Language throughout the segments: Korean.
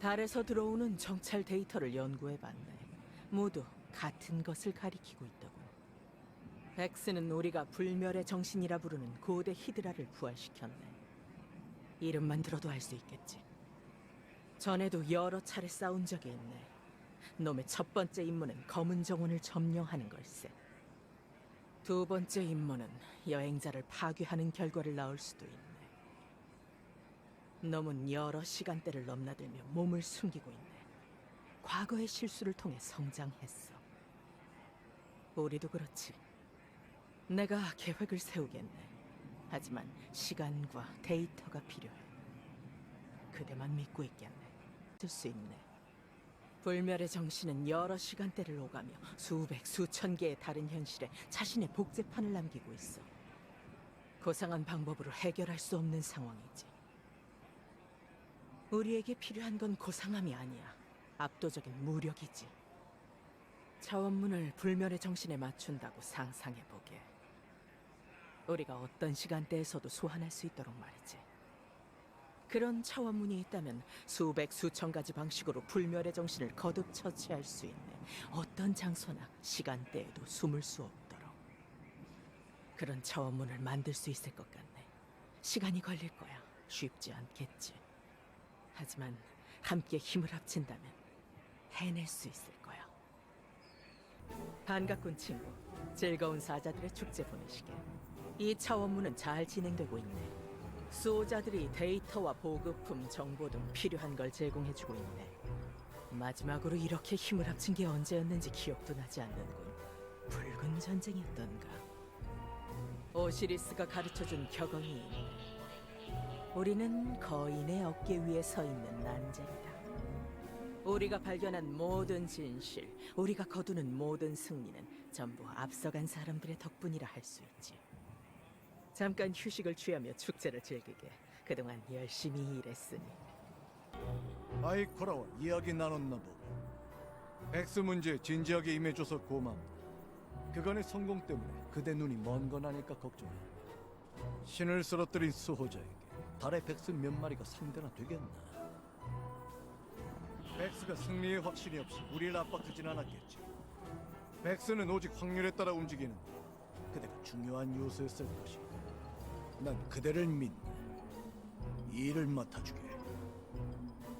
달에서 들어오는 정찰 데이터를 연구해봤네. 모두 같은 것을 가리키고 있더군. 백스는 우리가 불멸의 정신이라 부르는 고대 히드라를 부활시켰네. 이름만 들어도 알 수 있겠지. 전에도 여러 차례 싸운 적이 있네. 놈의 첫 번째 임무는 검은 정원을 점령하는 걸세. 두 번째 임무는 여행자를 파괴하는 결과를 낳을 수도 있네. 놈은 여러 시간대를 넘나들며 몸을 숨기고 있네. 과거의 실수를 통해 성장했어. 우리도 그렇지. 내가 계획을 세우겠네. 하지만 시간과 데이터가 필요해. 그대만 믿고 있겠네. 쓸수 있네. 불멸의 정신은 여러 시간대를 오가며 수백 수천 개의 다른 현실에 자신의 복제판을 남기고 있어. 고상한 방법으로 해결할 수 없는 상황이지. 우리에게 필요한 건 고상함이 아니야. 압도적인 무력이지. 차원문을 불멸의 정신에 맞춘다고 상상해보게. 우리가 어떤 시간대에서도 소환할 수 있도록 말이지. 그런 차원문이 있다면 수백 수천 가지 방식으로 불멸의 정신을 거듭 처치할 수 있네. 어떤 장소나 시간대에도 숨을 수 없도록. 그런 차원문을 만들 수 있을 것 같네. 시간이 걸릴 거야. 쉽지 않겠지. 하지만 함께 힘을 합친다면 해낼 수 있을 거야. 반갑군 친구. 즐거운 사자들의 축제 보내시게. 이 차원문은 잘 진행되고 있네. 수호자들이 데이터와 보급품, 정보 등 필요한 걸 제공해주고 있네. 마지막으로 이렇게 힘을 합친 게 언제였는지 기억도 나지 않는군. 붉은 전쟁이었던가. 오시리스가 가르쳐준 격언이. 우리는 거인의 어깨 위에 서 있는 난쟁이다. 우리가 발견한 모든 진실, 우리가 거두는 모든 승리는 전부 앞서간 사람들의 덕분이라 할 수 있지. 잠깐 휴식을 취하며 축제를 즐기게. 그동안 열심히 일했으니. 아이코라와 이야기 나눴나 보고 백스 문제에 진지하게 임해줘서 고맙다 그간의 성공 때문에 그대 눈이 먼 건 아닐까 걱정해 신을 쓰러뜨린 수호자에게 달의 백스 몇 마리가 상대나 되겠나 백스가 승리에 확신이 없이 우리를 압박하진 않았겠지 백스는 오직 확률에 따라 움직이는 그대가 중요한 요소였을 것이다 난 그대를 믿네 이 일을 맡아주게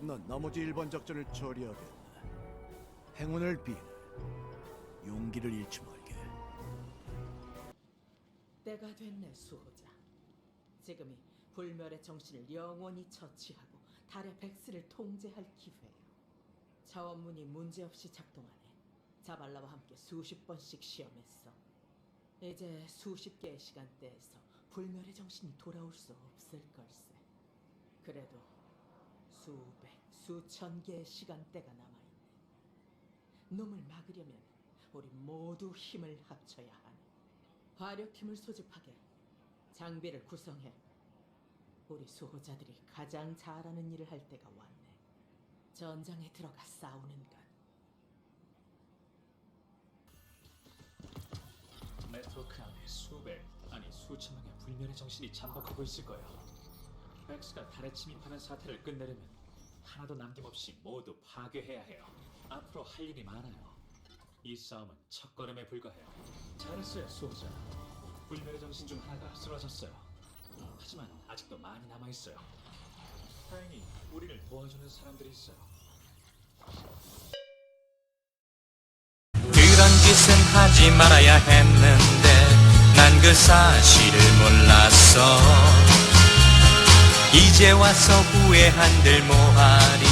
난 나머지 일반 작전을 처리하겠네. 행운을 비네. 용기를 잃지 말게. 때가 됐네, 수호자. 지금이 불멸의 정신을 영원히 처치하고 달의 백스를 통제할 기회야. 차원문이 문제없이 작동하네. 자발라와 함께 수십 번씩 시험했어. 이제 수십 개의 시간대에서 불멸의 정신이 돌아올 수 없을 걸세. 그래도 수백, 수천 개의 시간대가 남아있네. 놈을 막으려면 우리 모두 힘을 합쳐야 하네. 화력팀을 소집하게. 장비를 구성해. 우리 수호자들이 가장 잘하는 일을 할 때가 왔네. 전장에 들어가 싸우는 것. 네트워크 안에 수백, 아니 수천 명의 불멸의 정신이 잠복하고 있을 거예요. 백스가 달에 침입하는 사태를 끝내려면 하나도 남김없이 모두 파괴해야 해요. 앞으로 할 일이 많아요. 이 싸움은 첫 걸음에 불과해요. 잘했어요, 수호자. 불멸의 정신 중 하나가 쓰러졌어요. 하지만 아직도 많이 남아 있어요. 다행히 우리를 도와주는 사람들이 있어요. 그런 짓은 하지 말아야 했는데 난 그 사실을 몰랐어 이제 와서 후회한들 뭐하리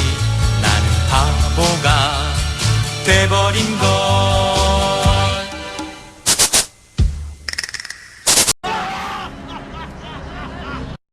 나는 바보가 돼버린 걸